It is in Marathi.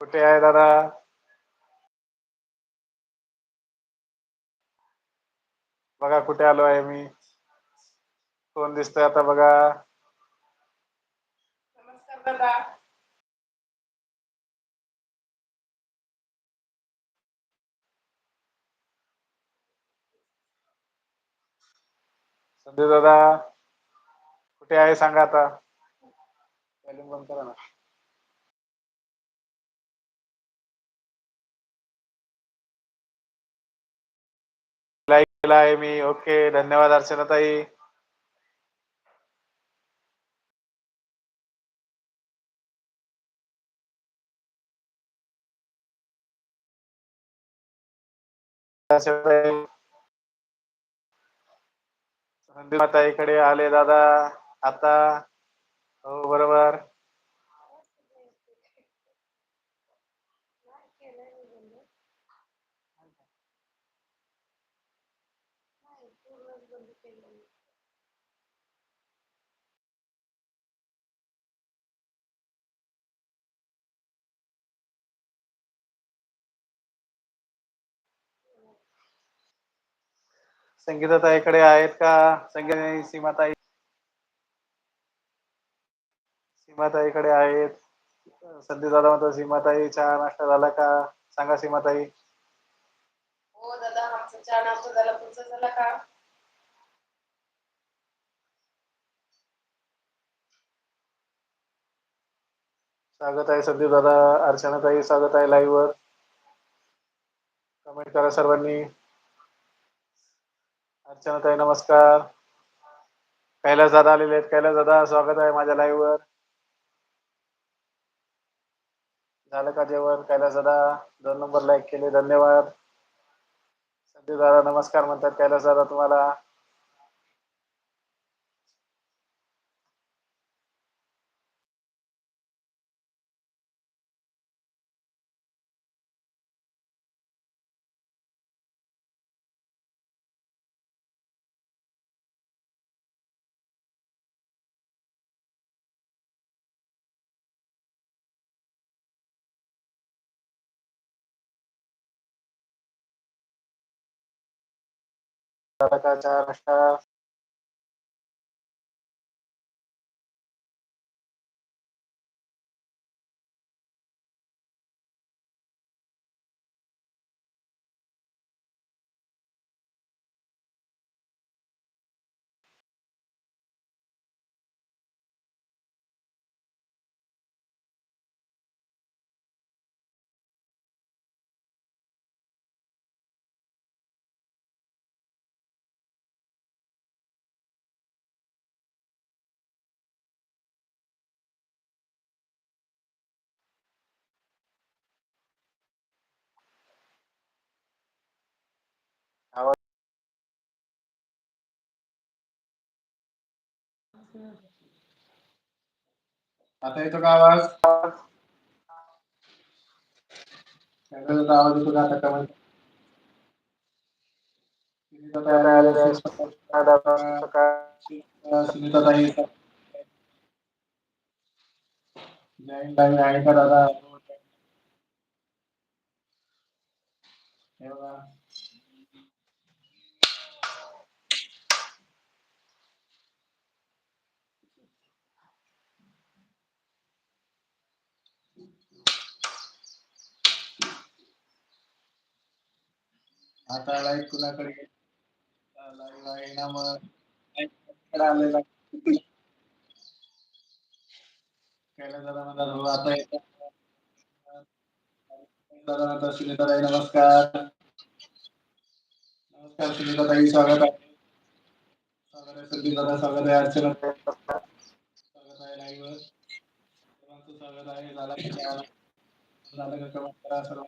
कुठे आहे दादा? बघा कुठे आलो आहे मी. कोण दिसतोय आता बघा. संजय दादा कुठे आहे सांगा आता. बंद करा ना. लाईक आहे मी. ओके धन्यवाद अर्चनाताई. ताई ताईकडे आले दादा. आता हो बरोबर. संगीताताईकडे आहेत का? संगीता सीमाताई. सीमाताईकडे आहेत. संदीप दादा म्हणतो सीमाताई चहा नाश्ता झाला का? सांगा सीमाताई. हो दादा आमचा चहा नाश्ता झाला. तुमचा झाला का? स्वागत आहे संदीप दादा अर्चनाताई स्वागत आहे लाईव्ह वर. कमेंट करा सर्वांनी. अर्चनाताई नमस्कार. कैलास दादा आलेले आहेत. कैलास दादा स्वागत आहे माझ्या लाईव्ह वर. झालं का जेवण? कैलास दादा दोन नंबर लाईक केले. धन्यवाद. संदीप दादा नमस्कार म्हणतात. कैलास दादा तुम्हाला झाला का आता येतो का आवाज कैलास आवाज येतो का आता कमेंट सुनीता ताई जैन ताई आहे का दादा आता लाइट कुणाकडे आलेला आता नमस्कार नमस्कार सुनीता स्वागत आहे स्वागत आहे संदीप दादा स्वागत आहे अर्चना स्वागत आहे लाईव्ह सर्वांचं स्वागत आहे झाला झालं का कमेंट करा